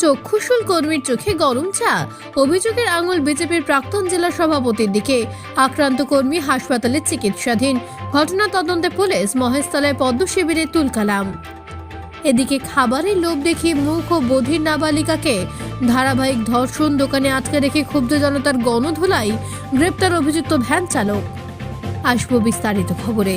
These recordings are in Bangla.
চক্ষুশুল কর্মীর চোখে গরম চা। অভিযোগের আঙুল বিজেপির প্রাক্তন জেলা সভাপতির দিকে। আক্রান্ত কর্মী হাসপাতালে চিকিৎসাধীন। ঘটনা তদন্তে পুলিশ মহেশতলায় পদ্ম শিবিরে তুলকালাম। এদিকে খাবারের লোভ দেখিয়ে মুখ ও বধির নাবালিকাকে ধারাবাহিক ধর্ষণ দোকানে আটকে রেখে ক্ষুব্ধ জনতার গণধোলাই, গ্রেপ্তার অভিযুক্ত ভ্যান চালক। আসব বিস্তারিত খবরে।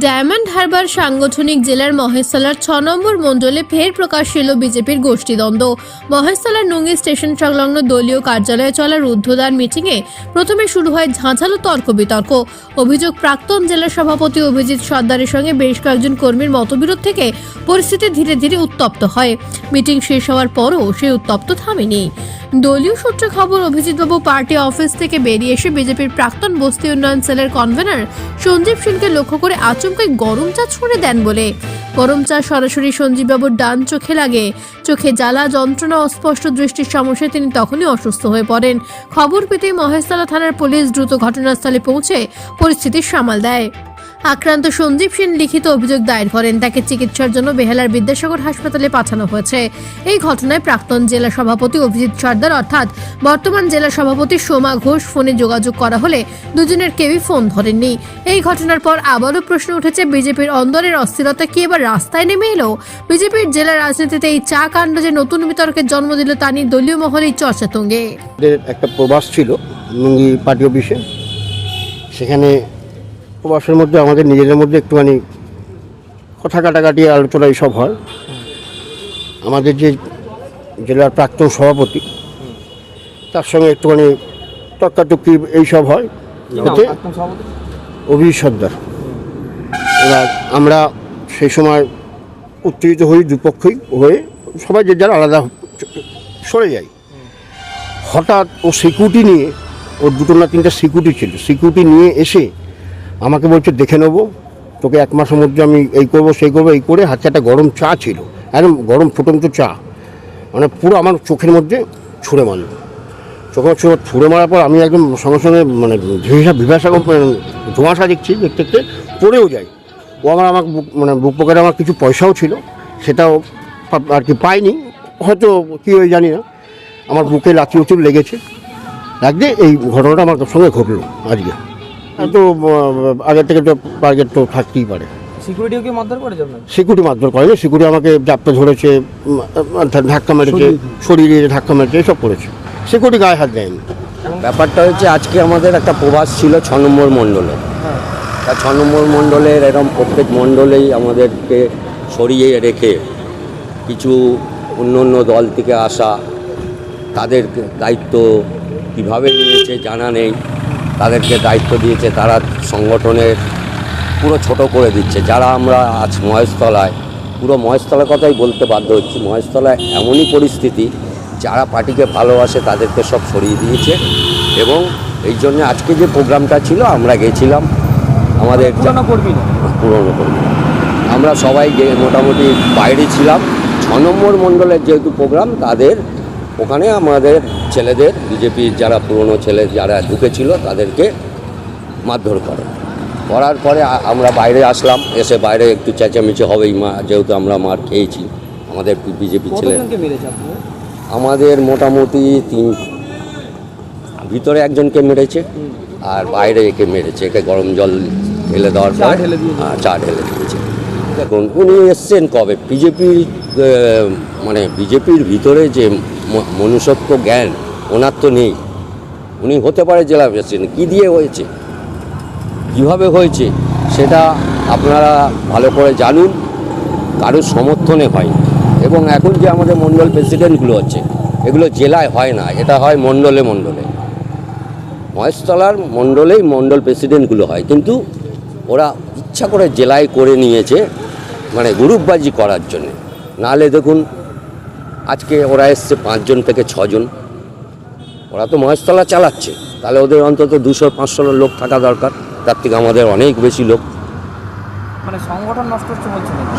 Diamond Harbour সাংগঠনিক জেলার মহেশতলার ছ নম্বর মণ্ডলে ফের প্রকাশ ছিল বিজেপির গোষ্ঠীদ্বন্দ্ব মহেশতলার নুঙ্গি স্টেশন সংলগ্ন দলীয় কার্যালয়ে চলা রুদ্ধদ্বার মিটিংয়ে প্রথমে শুরু হয় ঝাঁঝালো তর্ক বিতর্ক অভিযোগ, প্রাক্তন জেলা সভাপতি অভিজিৎ সর্দারের সঙ্গে বেশ কয়েকজন কর্মীর মতবিরোধ থেকে পরিস্থিতি ধীরে ধীরে উত্তপ্ত হয়। মিটিং শেষ হওয়ার পরও সেই উত্তপ্ত থামেনি। দলীয় সূত্রে খবর, অভিজিৎবাবু পার্টি অফিস থেকে বেরিয়ে এসে বিজেপির প্রাক্তন বস্তি উন্নয়ন সেলের কনভেনার সঞ্জীব সেনকে লক্ষ্য করে আচমকাই গরম চা ছুঁড়ে দেন বলে। গরম চা সরাসরি সঞ্জীববাবুর ডান চোখে লাগে। চোখে জ্বালা, যন্ত্রণা, অস্পষ্ট দৃষ্টির সমস্যায় তিনি তখনই অসুস্থ হয়ে পড়েন। খবর পেতেই মহেশতলা থানার পুলিশ দ্রুত ঘটনাস্থলে পৌঁছে পরিস্থিতির সামাল দেয়। আক্রান্ত সঞ্জীব সেন লিখিত অভিযোগ দায়ের করেন। তাকে চিকিৎসার জন্য বেহালার বিদ্যাসাগর হাসপাতালে পাঠানো হয়েছে। এই ঘটনায় প্রাক্তন জেলা সভাপতি অভিজিৎ সর্দার অর্থাৎ বর্তমান জেলা সভাপতি সোমা ঘোষ ফোনে যোগাযোগ করা হলে দুজনের কেউই ফোন ধরেননি। এই ঘটনার পর আবারও প্রশ্ন উঠেছে, বিজেপির অন্দরের অস্থিরতা কি এবার রাস্তায় নেমে এলো? বিজেপির জেলা রাজনীতিতে এই চা কাণ্ড যে নতুন বিতর্কের জন্ম দিল তা নিয়ে দলীয় মহলেই চর্চা তুঙ্গে। একটা প্রবাস ছিল লুঙ্গি পার্টি অফিসে। সেখানে প্রবাসের মধ্যে আমাদের নিজেদের মধ্যে একটুখানি কথা কাটাকাটি আলোচনা এইসব হয়। আমাদের যে জেলার প্রাক্তন সভাপতি তার সঙ্গে একটুখানি তর্কাতর্কি এইসব হয়। এতে অভিজিৎ সর্দার। এবার আমরা সেই সময় উত্তেজিত হই দুপক্ষই হয়ে সবাই যে যার আলাদা সরে যাই। হঠাৎ ও সিকিউরিটি নিয়ে ওর দুটো না তিনটা সিকিউরিটি ছিল। সিকিউরিটি নিয়ে এসে আমাকে বলছে, দেখে নেব। তোকে এক মাসের মধ্যে আমি এই করব, সেই করব, এই করে হাতে একটা গরম চা ছিল। একদম গরম ফুটন্ত চা। মানে পুরো আমার চোখের মধ্যে ছুঁড়ে মারল। চোখে ছুঁড়ে ছুঁড়ে মারার পর আমি একদম সঙ্গে সঙ্গে মানে ভিভা ভিভাসা ধোঁয়াশা দেখছি, দেখতে দেখতে পড়েও যাই ও আমার আমার মানে বুক পকেটে আমার কিছু পয়সাও ছিল। সেটাও আর কি পাইনি। হয়তো কী হয়ে জানি না। আমার বুকে লাচি উচুর লেগেছে। লাগছে এই ঘটনাটা আমার সঙ্গে ঘটলো আজকে। আর তো আগের থেকে তো টার্গেট তো থাকতেই পারে। সিকিউরিটিও কি মারধর করেছে আপনার? সিকিউরিটি মারধর করেনি সিকিউরিটি আমাকে জাপটা ধরেছে ধাক্কা মেরেছে শরীরে ধাক্কা মেরেছে এসব করেছে। সিকিউরিটি গায়ে হাত দেয়নি। ব্যাপারটা হচ্ছে আজকে আমাদের একটা প্রবাস ছিল ছ নম্বর মণ্ডলে। তা ছ নম্বর মণ্ডলের এরকম প্রত্যেক মণ্ডলেই আমাদেরকে সরিয়ে রেখে কিছু অন্য অন্য দল থেকে আসা তাদের দায়িত্ব কীভাবে নিয়েছে জানা নেই। তাদেরকে দায়িত্ব দিয়েছে তারা সংগঠনের পুরো ছোট করে দিচ্ছে। যারা আমরা আজ মহেশতলায় পুরো মহেশতলার কথাই বলতে বাধ্য হচ্ছি মহেশতলায় এমনই পরিস্থিতি যারা পার্টিকে ভালোবাসে তাদেরকে সব সরিয়ে দিয়েছে এবং এই জন্য আজকে যে প্রোগ্রামটা ছিল আমরা গেছিলাম আমাদের পুরনো কর্মী পুরনো কর্মী। আমরা সবাই মোটামুটি বাইরে ছিলাম। ছ নম্বর মণ্ডলের যেহেতু প্রোগ্রাম তাদের ওখানে আমাদের ছেলেদের বিজেপির যারা পুরনো ছেলে যারা ঢুকেছিল তাদেরকে মারধর করে। করার পরে আমরা বাইরে আসলাম এসে বাইরে একটু চেঁচামেচি হবেই মা যেহেতু আমরা মার খেয়েছি আমাদের বিজেপি ছেলে আমাদের মোটামুটি তিন ভিতরে একজনকে মেরেছে আর বাইরে একে মেরেছে একে গরম জল ঢেলে দেওয়ার পর। হ্যাঁ, চা ঢেলে দিয়েছে। দেখুন উনি এসছেন কবে? বিজেপির মানে বিজেপির ভিতরে যে মনুষ্যত্ব জ্ঞান ওনার তো নেই। উনি হতে পারে জেলা প্রেসিডেন্ট। কী দিয়ে হয়েছে? কীভাবে হয়েছে? সেটা আপনারা ভালো করে জানুন। কারোর সমর্থনে হয়। এবং এখন যে আমাদের মণ্ডল প্রেসিডেন্টগুলো আছে, এগুলো জেলায় হয় না। এটা হয় মণ্ডলে মণ্ডলে মহেশতলার মণ্ডলেই মণ্ডল প্রেসিডেন্টগুলো হয়। কিন্তু ওরা ইচ্ছা করে জেলায় করে নিয়েছে মানে গ্রুপবাজি করার জন্য। নাহলে দেখুন, আজকে ওরা এসছে পাঁচজন থেকে ছজন। ওরা তো মহেশতলা চালাচ্ছে। তাহলে ওদের অন্তত দুশো পাঁচশো লোক থাকা দরকার। তার থেকে আমাদের অনেক বেশি লোক। মানে সংগঠন নষ্ট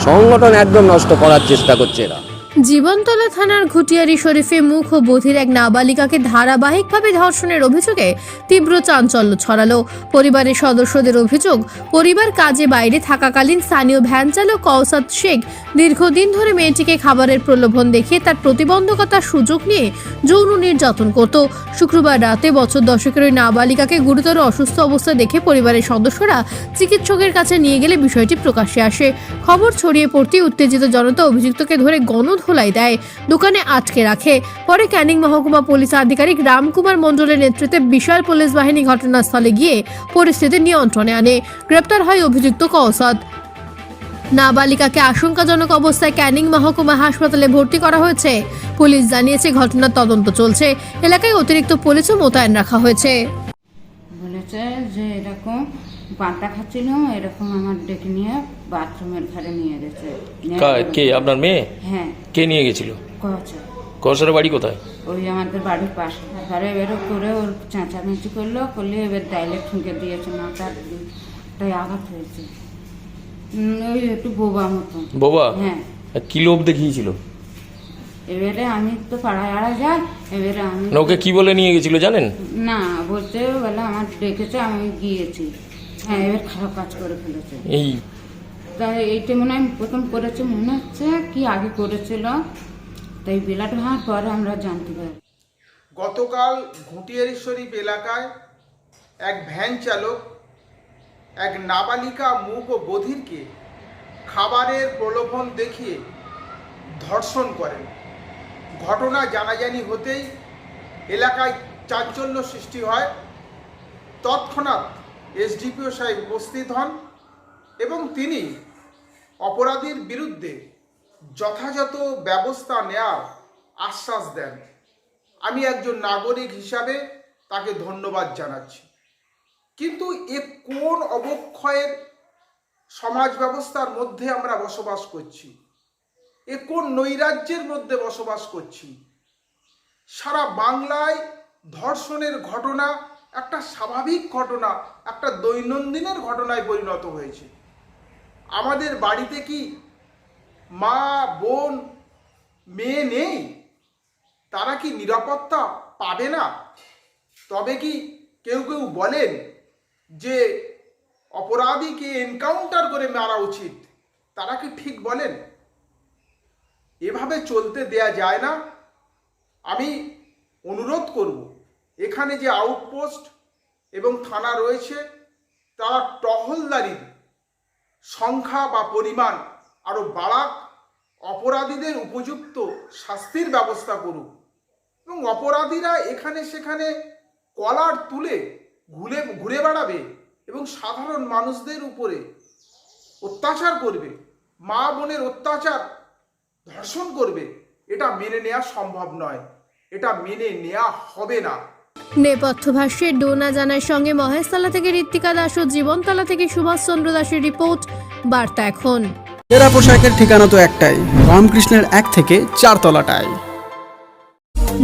সংগঠন একদম নষ্ট করার চেষ্টা করছে এরা। জীবনতলা থানার ঘুটিয়ারি শরীফে মুখ ও বধির এক নাবালিকাকে ধারাবাহিকভাবে ধর্ষণের অভিযোগে তীব্র চাঞ্চল্য ছড়ালো। পরিবারের সদস্যদের অভিযোগ, পরিবার কাজে বাইরে থাকাকালীন স্থানীয় ভ্যান চালক কৌসাদ শেখ দীর্ঘদিন ধরে মেয়েটিকে খাবারের প্রলোভন দেখিয়ে তার প্রতিবন্ধকতার সুযোগ নিয়ে যৌন নির্যাতন করত। শুক্রবার রাতে বছর দশকের ওই নাবালিকাকে গুরুতর অসুস্থ অবস্থায় দেখে পরিবারের সদস্যরা চিকিৎসকের কাছে নিয়ে গেলে বিষয়টি প্রকাশ্যে আসে। খবর ছড়িয়ে পড়তে উত্তেজিত জনতা অভিযুক্তকে ধরে গণধোলাই দেয়। দোকানে আটকে রাখে। পরে ক্যানিং মহকুমা পুলিশ আধিকারিক রামকুমার মণ্ডলের নেতৃত্বে বিশাল পুলিশ বাহিনী ঘটনাস্থলে গিয়ে পরিস্থিতি নিয়ন্ত্রণে আনে। গ্রেপ্তার হয় অভিযুক্ত কৌসাদ নাবালিকাকে আশঙ্কাজনক অবস্থায় ক্যানিং মহকুমা হাসপাতালে ভর্তি করা হয়েছে। পুলিশ জানিয়েছে ঘটনার তদন্ত চলছে। এলাকায় অতিরিক্ত পুলিশও মোতায়েন রাখা হয়েছে। বলেছে যে এরকম পান্তা খাচ্ছিল এরকম আমার ডেকে নিয়ে বাথরুমের ঘরে নিয়ে গেছে। কা- আপনার মেয়ে? হ্যাঁ। কে নিয়ে গেছিল? কৌশলের বাড়ি কোথায়? ওই আমাদের বাড়ির পাশে। ঘরে বেরো করে ওর চেঁচামেচি করল করলে এবার ডাইলে ঠুঁকে দিয়েছে মাথার তাই আঘাত হয়েছে। ওই একটু বোবা মতো। বাবা? হ্যাঁ। কি লোভ দেখিয়েছিল? এবারে আমি তো পাড়ায় আড়া যাই এবারে আমি ওকে কি বলে নিয়ে গেছিল জানেন? না বলতে বলে আমার ডেকেছে আমি গিয়েছি। হ্যাঁ এবার খারাপ কাজ করে ফেলেছে। এই তাই এইটা মনে হয় প্রথম করেছে মনে হচ্ছে কি আগে করেছিল। তাই পরে আমরা জানতে পারি। গতকাল ঘুটিয়ারি শরীফ এলাকায় এক ভ্যান চালক এক নাবালিকা মুখ ও বধিরকে খাবারের প্রলোভন দেখিয়ে ধর্ষণ করেন। ঘটনা জানাজানি হতেই এলাকায় চাঞ্চল্য সৃষ্টি হয়। তৎক্ষণাৎ এসডিপিও সাহেব উপস্থিত হন এবং তিনি অপরাধীর বিরুদ্ধে যথাযথ ব্যবস্থা নেয়ার আশ্বাস দেন। আমি একজন নাগরিক হিসাবে তাকে ধন্যবাদ জানাচ্ছি। কিন্তু এ কোন অবক্ষয়ের সমাজ ব্যবস্থার মধ্যে আমরা বসবাস করছি? এ কোন নৈরাজ্যের মধ্যে বসবাস করছি? সারা বাংলায় ধর্ষণের ঘটনা একটা স্বাভাবিক ঘটনা, একটা দৈনন্দিনের ঘটনায় পরিণত হয়েছে। আমাদের বাড়িতে কি মা, বোন, মেয়ে নেই? তারা কি নিরাপত্তা পাবে না? তবে কি কেউ কেউ বলেন যে, অপরাধীকে এনকাউন্টার করে মারা উচিত। তারা কি ঠিক বলেন? এভাবে চলতে দেয়া যায় না। আমি অনুরোধ করব এখানে যে আউটপোস্ট এবং থানা রয়েছে তারা টহলদারির সংখ্যা বা পরিমাণ আরও বাড়াক, অপরাধীদের উপযুক্ত শাস্তির ব্যবস্থা করুক। এবং অপরাধীরা এখানে সেখানে কলার তুলে ঘুরে ঘুরে বেড়াবে এবং সাধারণ মানুষদের উপরে অত্যাচার করবে, মা বোনের অত্যাচার ধর্ষণ করবে, এটা মেনে নেওয়া সম্ভব নয়। এটা মেনে নেওয়া হবে না। নেপথ্য ভাষ্যে ডোনা জানার সঙ্গে মহেশতলা থেকে ঋত্বিকা দাস ও জীবনতলা থেকে সুভাষচন্দ্র দাসের রিপোর্ট বার্তা এখন। এরা পোশাকের ঠিকানা তো একটাই রামকৃষ্ণের এক থেকে চার তলাটায়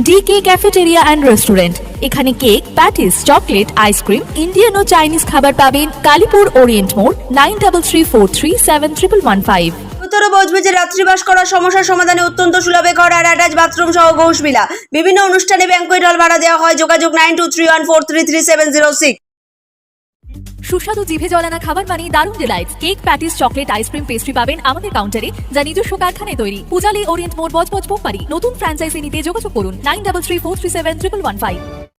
ডিকে ক্যাফেটেরিয়া অ্যান্ড রেস্টুরেন্ট এখানে cake patties chocolate ice cream Indian ও চাইনিজ খাবার পাবেন কালীপুর ওরিয়েন্ট মোড় nine double three four three seven triple one five. ও বজবেজে রাত্রিবাস করার সমস্যার সমাধানে অত্যন্ত সুলভে ঘর আর অ্যাটাচ বাথরুম সহ ঘোষবিলা বিভিন্ন অনুষ্ঠানে ব্যাংকুয়েট হল ভাড়া দেওয়া হয়। যোগাযোগ nine two three one four three three seven zero six. সুস্বাদু জিভে জলানা খাবার মানে দারুণ delights cake patties chocolate ice cream pastry পাবেন আমাদের কাউন্টারে যা নিজস্ব কারখানায় তৈরি। পূজালি ওরিয়েন্ট মোড় বজবজ পোকপারি নতুন ফ্র্যাঞ্চাইজি নিতে যোগাযোগ করুন। Nine double three four three seven triple one five.